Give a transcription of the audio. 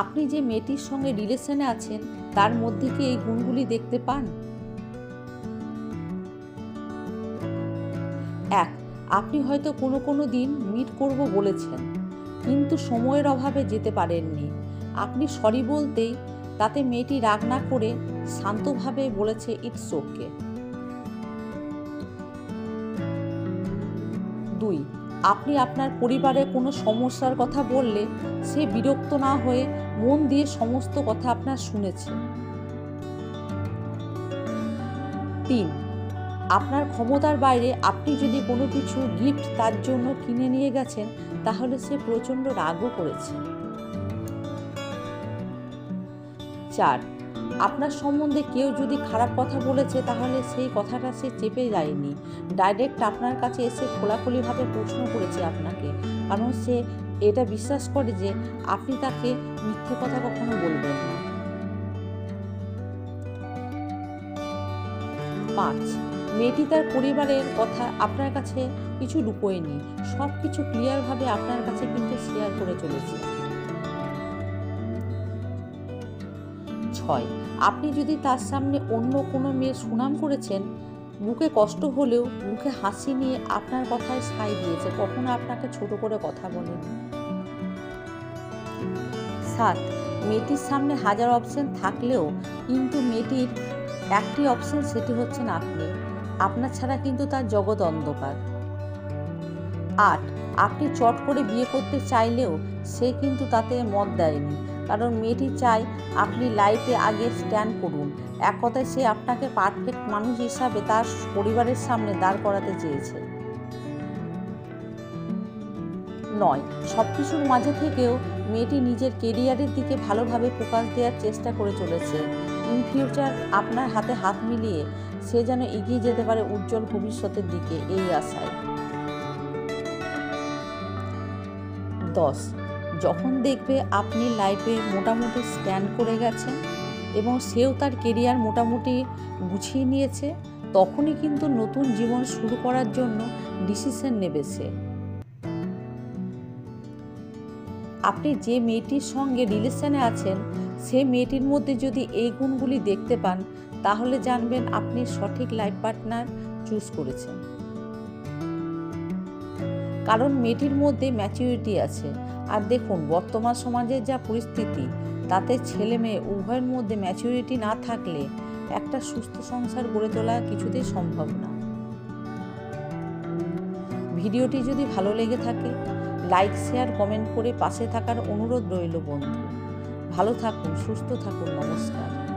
আপনি যে মেয়েটির সঙ্গে রিলেশনে আছেন, তার মধ্যে কি এই গুণগুলি দেখতে পান? এক, আপনি হয়তো কোনো কোনো দিন মিট করব বলেছেন, কিন্তু সময়ের অভাবে যেতে পারেননি। আপনি সরি বলতেই তাতে মেয়েটি রাগ না করে শান্তভাবে বলেছে ইটস ওকে দুই আপনি আপনার পরিবারের কোনো সমস্যার কথা বললে সে বিরক্ত না হয়ে মন দিয়ে সমস্ত কথা আপনার শুনেছে। তিন, আপনার ক্ষমতার বাইরে আপনি যদি কোনো কিছু গিফট তার জন্য কিনে নিয়ে গেছেন, তাহলে সে প্রচণ্ড রাগও করেছে। চার আপনার সম্বন্ধে কেউ যদি খারাপ কথা বলেছে, তাহলে সেই কথাটা সে চেপে যায়নি। ডাইরেক্ট আপনার কাছে এসে খোলাখুলিভাবে প্রশ্ন করেছে আপনাকে। কারণ সে এটা বিশ্বাস করে যে আপনি তাকে মিথ্যে কথা কখনো বলবেন না। পাঁচ, মেয়েটি তার পরিবারের কথা আপনার কাছে কিছু লুকোয়নি। সব কিছু ক্লিয়ারভাবে আপনার কাছে কিন্তু শেয়ার করে চলেছে। ছয় আপনি যদি তার সামনে অন্য কোনো মেয়ের সুনাম করেছেন বুকে কষ্ট হলেও মুখে হাসি নিয়ে আপনার কথায় সাই দিয়েছে, কখনো আপনাকে ছোট করে কথা বলেন। সাত মেয়েটির সামনে হাজার অপশন থাকলেও কিন্তু মেয়েটির একটি অপশন সেটি হচ্ছেন আপনি। আপনার ছাড়া কিন্তু তার জগৎ অন্ধকার। আট, আপনি চট করে বিয়ে করতে চাইলেও সে কিন্তু তাতে মত দেয়নি। কারণ মেয়েটি চায় আপনি লাইফে আগে স্ট্যান্ড করুন। এক কথায় সে আপনাকে পারফেক্ট মানুষ হিসাবে তার পরিবারের সামনে দাঁড় করাতে চেয়েছে। নয় সব কিছুর মাঝে থেকেও মেয়েটি নিজের কেরিয়ারের দিকে ভালোভাবে ফোকাস দেওয়ার চেষ্টা করে চলেছে। ইন ফিউচার আপনার হাতে হাত মিলিয়ে সে যেন এগিয়ে যেতে পারে উজ্জ্বল ভবিষ্যতের দিকে, এই আশায়। দশ যখন দেখবে আপনি লাইফে মোটামুটি স্ট্যান্ড করে গেছেন এবং সেও তার কেরিয়ার মোটামুটি গুছিয়ে নিয়েছে, তখনই কিন্তু নতুন জীবন শুরু করার জন্য ডিসিশন নেবে সে। আপনি যে মেয়েটির সঙ্গে রিলেশনে আছেন, সে মেয়েটির মধ্যে যদি এই গুণগুলি দেখতে পান, তাহলে জানবেন আপনি সঠিক লাইফ পার্টনার চুজ করেছেন। কারণ মেয়েটির মধ্যে ম্যাচিউরিটি আছে। আর দেখুন, বর্তমান সমাজের যা পরিস্থিতি, তাতে ছেলে মেয়ে উভয়ের মধ্যে ম্যাচিউরিটি না থাকলে একটা সুস্থ সংসার গড়ে তোলা কিছুতেই সম্ভব না। ভিডিওটি যদি ভালো লেগে থাকে লাইক শেয়ার কমেন্ট করে পাশে থাকার অনুরোধ রইল বন্ধু। ভালো থাকুন, সুস্থ থাকুন, নমস্কার।